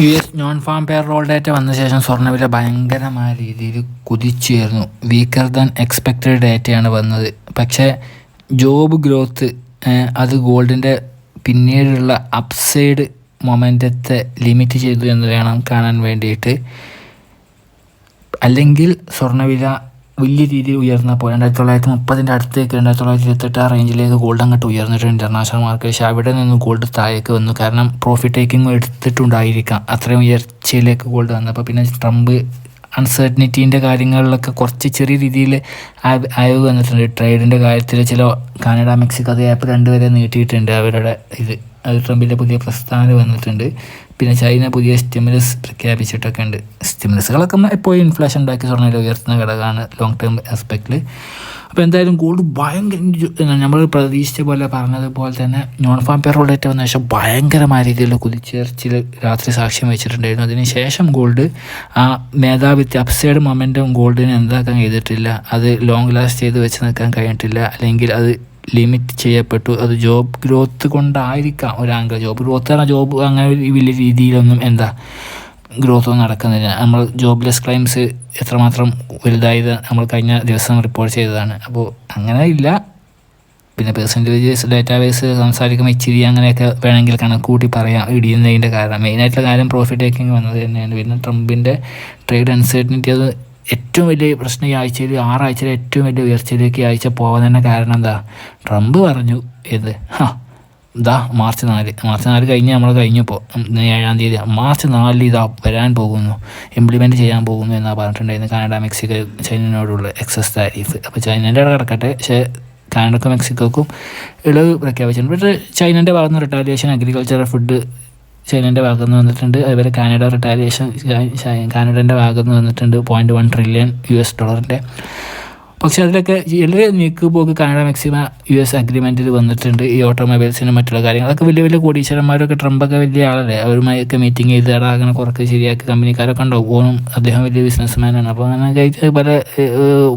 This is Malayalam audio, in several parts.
U S non farm payroll data വന്ന ശേഷം സ്വർണവില ഭയങ്കരമായ രീതിയിൽ കുതിച്ചുയർന്നു. വീക്കർ ദാൻ എക്സ്പെക്റ്റഡ് ഡേറ്റയാണ് വന്നത്. പക്ഷേ ജോബ് ഗ്രോത്ത് അത് ഗോൾഡിന്റെ പിന്നീടുള്ള അപ്സൈഡ് മൊമെന്റത്തെ ലിമിറ്റ് ചെയ്തു എന്ന് വേണം കാണാൻ വേണ്ടിയിട്ട്. അല്ലെങ്കിൽ സ്വർണവില വലിയ രീതിയിൽ ഉയർന്നപ്പോൾ രണ്ടായിരത്തി തൊള്ളായിരത്തി മുപ്പതിന്റെ അടുത്തേക്ക് രണ്ടായിരത്തി തൊള്ളായിരത്തി ഇരുപത്തെട്ട് ആ റേഞ്ചിലേക്ക് ഗോൾഡ് അങ്ങോട്ട് ഉയർന്നിട്ടുണ്ട് ഇന്റർനാഷണൽ മാർക്കറ്റ് പക്ഷേ അവിടെ നിന്ന് ഗോൾഡ് താഴേക്ക് വന്നു. കാരണം പ്രോഫിറ്റ് ടേക്കിംഗ് എടുത്തിട്ടുണ്ടായിരിക്കാം. അത്രയും ഉയർച്ചയിലേക്ക് ഗോൾഡ് വന്നപ്പോൾ. പിന്നെ ട്രംപ് അൺസർട്ടനിറ്റീന്റെ കാര്യങ്ങളിലൊക്കെ കുറച്ച് ചെറിയ രീതിയിൽ അയവ് വന്നിട്ടുണ്ട്. ട്രേഡിന്റെ കാര്യത്തിൽ ചില കാനഡ മെക്സിക്കോ അത് ആപ്പ് രണ്ടുപേരെ നീട്ടിയിട്ടുണ്ട്. അവരുടെ ഇത് അത് ട്രംപിന്റെ പുതിയ പ്രസ്താവന വന്നിട്ടുണ്ട്. പിന്നെ ചൈന പുതിയ സ്റ്റിമുലസ് പ്രഖ്യാപിച്ചിട്ടൊക്കെ ഉണ്ട്. സ്റ്റിമുലസുകളൊക്കെ എപ്പോഴും ഇൻഫ്ലേഷൻ ഉണ്ടാക്കി സ്വർണയിൽ ഉയർത്തുന്ന ഘടകമാണ് ലോങ് ടേം ആസ്പെക്റ്റിൽ അപ്പോൾ എന്തായാലും ഗോൾഡ് ഭയങ്കര നമ്മൾ പ്രതീക്ഷിച്ച പോലെ പറഞ്ഞതുപോലെ തന്നെ നോൺ ഫാം പേറോൾ ഡേറ്റ വന്ന ശേഷം ഭയങ്കരമായ രീതിയിൽ കുതിച്ചേർച്ചിൽ രാത്രി സാക്ഷ്യം വെച്ചിട്ടുണ്ടായിരുന്നു. അതിന് ശേഷം ഗോൾഡ് ആ മേധാവിത്യ അപ്സൈഡ് മൊമെന്റും ഗോൾഡിന് എന്താക്കാൻ ചെയ്തിട്ടില്ല അത് ലോങ് ലാസ്റ്റ് ചെയ്ത് വെച്ച് നിൽക്കാൻ കഴിഞ്ഞിട്ടില്ല. അല്ലെങ്കിൽ അത് ലിമിറ്റ് ചെയ്യപ്പെട്ടു. അത് ജോബ് ഗ്രോത്ത് കൊണ്ടായിരിക്കാം ഒരു ജോബ് ഗ്രോത്ത് പറഞ്ഞാൽ ജോബ് അങ്ങനെ വലിയ രീതിയിലൊന്നും എന്താ ഗ്രോത്ത് ഒന്നും നടക്കുന്നില്ല. നമ്മൾ ജോബ്ലെസ് ക്ലെയിംസ് എത്രമാത്രം വലുതായത് നമ്മൾ കഴിഞ്ഞ ദിവസം റിപ്പോർട്ട് ചെയ്തതാണ്. അപ്പോൾ അങ്ങനെ ഇല്ല. പിന്നെ പെർസെന്റേജസ് ഡേറ്റാബേസ് സംസാരിക്കുമ്പോൾ ഇച്ചിരി അങ്ങനെയൊക്കെ വേണമെങ്കിൽ കണക്ക് കൂട്ടി പറയാം. ഇടിയുന്നതിന്റെ കാരണം. മെയിനായിട്ടുള്ള കാര്യം പ്രോഫിറ്റ് ടേക്കിംഗ് വന്നത് തന്നെയാണ്. പിന്നെ ട്രംപിന്റെ ട്രേഡ് അൺസേർട്ടനിറ്റി അത് ഏറ്റവും വലിയ പ്രശ്നം ഈ ആഴ്ചയിൽ ആറാഴ്ചയിൽ ഏറ്റവും വലിയ ഉയർച്ചയിലേക്ക് ഈ ആഴ്ച പോകാൻ കാരണം എന്താ? ട്രംപ് പറഞ്ഞു ഏത് ഹാ ഇതാ മാർച്ച് നാല്. മാർച്ച് നാല് കഴിഞ്ഞ് നമ്മൾ കഴിഞ്ഞപ്പോൾ ഏഴാം തീയതി. മാർച്ച് നാലിൽ ഇതാ വരാൻ പോകുന്നു. ഇംപ്ലിമെന്റ് ചെയ്യാൻ പോകുന്നു എന്നാണ് പറഞ്ഞിട്ടുണ്ടായിരുന്നു കാനഡ മെക്സിക്കോ ചൈനയോടുള്ള എക്സസ് താരീഫ്. അപ്പോൾ ചൈനന്റെ കിടക്കട്ടെ. പക്ഷേ കാനഡക്കും മെക്സിക്കോക്കും ഇളവ് പ്രഖ്യാപിച്ചിട്ടുണ്ട്. പക്ഷേ ചൈനന്റെ ഭാഗത്ത് നിന്ന് റിട്ടാലിയേഷൻ അഗ്രികൾച്ചർ ഫുഡ് ചൈനന്റെ ഭാഗത്ത് നിന്ന് വന്നിട്ടുണ്ട്. അതുപോലെ കാനഡ റിട്ടാലിയേഷൻ കാനഡന്റെ ഭാഗത്ത് നിന്ന് വന്നിട്ടുണ്ട്. Point one trillion U S ഡോളറിന്റെ പക്ഷെ അതിലൊക്കെ വളരെ നീക്കുപോക്ക് കാനഡ മെക്സിമ യു എസ് അഗ്രിമെന്റിൽ വന്നിട്ടുണ്ട്. ഈ ഓട്ടോമൊബൈൽസിനും മറ്റുള്ള കാര്യങ്ങൾ. അതൊക്കെ വലിയ വലിയ കോടീശ്വരന്മാരൊക്കെ ട്രംപൊക്കെ വലിയ ആളല്ലേ? അവരുമായൊക്കെ മീറ്റിംഗ് ചെയ്ത് അങ്ങനെ കുറച്ച് ശരിയാക്കി കമ്പനിക്കാരൊക്കെ ഉണ്ടാവും ഓണം അദ്ദേഹം വലിയ ബിസിനസ് മാനാണ് അപ്പോൾ അങ്ങനെ പല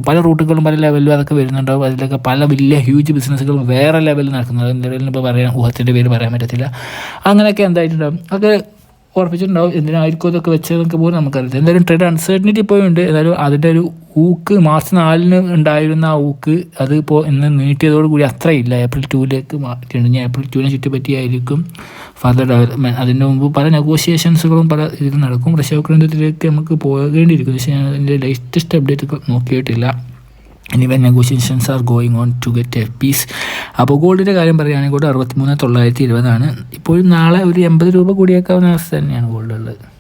പല റൂട്ടുകളും പല ലെവലിലും അതൊക്കെ വരുന്നുണ്ടാവും. അതിലൊക്കെ പല വലിയ ഹ്യൂജ് ബിസിനസ്സുകളും വേറെ ലെവലിൽ നടക്കുന്നത്. എന്തെങ്കിലും ഇപ്പോൾ പറയാൻ ഊഹത്തിന്റെ പേര് പറയാൻ പറ്റത്തില്ല. അങ്ങനെയൊക്കെ എന്തായിട്ടുണ്ടാവും? അതൊക്കെ ഉറപ്പിച്ചിട്ടുണ്ടാവും. എന്തിനായിരിക്കും അതൊക്കെ വെച്ചതൊക്കെ പോലും നമുക്കറിയാം എന്തായാലും ട്രേഡ് അൺസർട്ടനിറ്റി ഇപ്പോൾ ഉണ്ട് ഏതായാലും അതിന്റെ ഒരു ഊക്ക് മാർച്ച് നാലിന് ഉണ്ടായിരുന്ന ആ ഊക്ക് അത് ഇപ്പോൾ ഇന്ന് നീട്ടിയതോടുകൂടി ഇല്ല. ഏപ്രിൽ ടൂവിലേക്ക് മാറ്റിയിട്ടുണ്ട് ഞാൻ ഏപ്രിൽ ടൂവിനെ ചുറ്റിപ്പറ്റിയായിരിക്കും ഫർദർ ഡെവലപ്മെന്റ് അതിന്റെ മുമ്പ് പല നെഗോഷിയേഷൻസുകളും പല ഇതിൽ നടക്കും. റഷ്യ ഉക്രൈനത്തിലേക്ക് നമുക്ക് പോകേണ്ടിയിരിക്കും പക്ഷേ ഞാൻ അതിന്റെ ലേറ്റസ്റ്റ് അപ്ഡേറ്റ് നോക്കിയിട്ടില്ല. Anyway negotiations are going on to get a peace അപ്പോൾ ഗോൾഡിന്റെ കാര്യം പറയുകയാണെങ്കിൽ കൂടെ അറുപത്തിമൂന്ന് തൊള്ളായിരത്തി ഇരുപതാണ്. ഇപ്പോഴും നാളെ ഒരു എൺപത് രൂപ കൂടിയേക്കാവുന്ന അവസ്ഥ തന്നെയാണ് ഗോൾഡുള്ളത്.